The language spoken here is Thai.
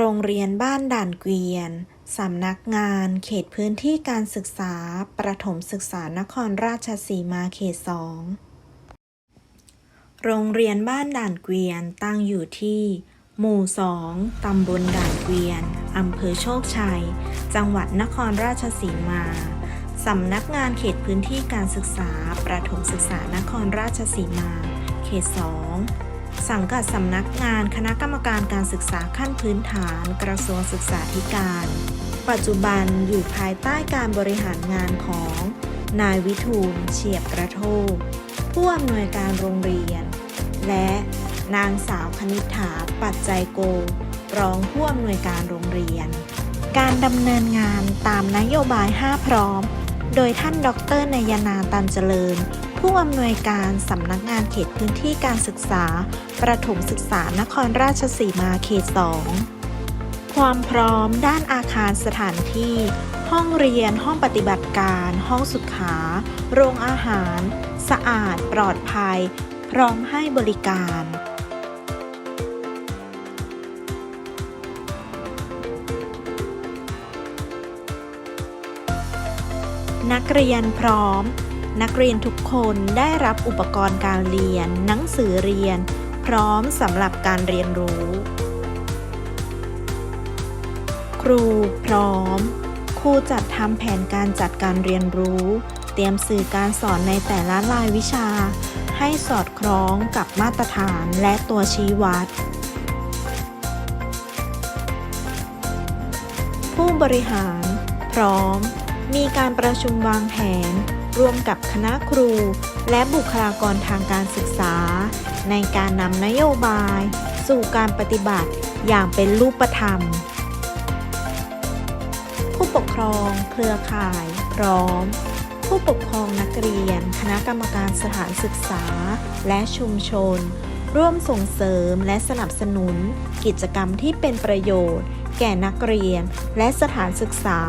โรงเรียนบ้านด่านเกวียน สำนักงานเขตพื้นที่การศึกษา ประถมศึกษานครราชสีมาเขตสองโรงเรียนบ้านด่านเกวียนตั้งอยู่ที่ หมู่สองตำบลด่านเกวียน อำเภอโชคชัย จังหวัดนครราชสีมา สำนักงานเขตพื้นที่การศึกษา ประถมศึกษานครราชสีมา เขตสอง สังกัดสำนักงานคณะกรรมการการศึกษาขั้นพื้นฐานกระทรวงศึกษาธิการ ปัจจุบันอยู่ภายใต้การบริหารงานของ นายวิทูลเฉียบกระโทกผู้อำนวยการโรงเรียน และนางสาวคณิษฐาปัจจัยโก รองผู้อำนวยการโรงเรียน การดำเนินงานตามนโยบาย 5 พร้อม โดยท่านดรนายนาตันเจริญ ผู้อำนวยการสำนักงานเขตพื้นที่การศึกษา ประถมศึกษานครราชสีมาเขต 2 ความพร้อมด้านอาคารสถานที่ ห้องเรียน ห้องปฏิบัติการ ห้องสุขา โรงอาหาร สะอาด ปลอดภัย พร้อมให้บริการนักเรียนพร้อม นักเรียนทุกคนได้รับอุปกรณ์การเรียน หนังสือเรียน พร้อมสำหรับการเรียนรู้ ครูพร้อม ครูจัดทำแผนการจัดการเรียนรู้ เตรียมสื่อการสอนในแต่ละรายวิชา ให้สอดคล้องกับมาตรฐานและตัวชี้วัด ผู้บริหาร พร้อม มีการประชุมวางแผน ร่วมกับคณะครู และบุคลากรทางการศึกษา ในการนำนโยบาย สู่การปฏิบัติอย่างเป็นรูปธรรม ผู้ปกครอง เครือข่าย พร้อม ผู้ปกครองนักเรียน คณะกรรมการสถานศึกษา และชุมชน ร่วมส่งเสริมและสนับสนุน กิจกรรมที่เป็นประโยชน์ แก่นักเรียน และสถานศึกษา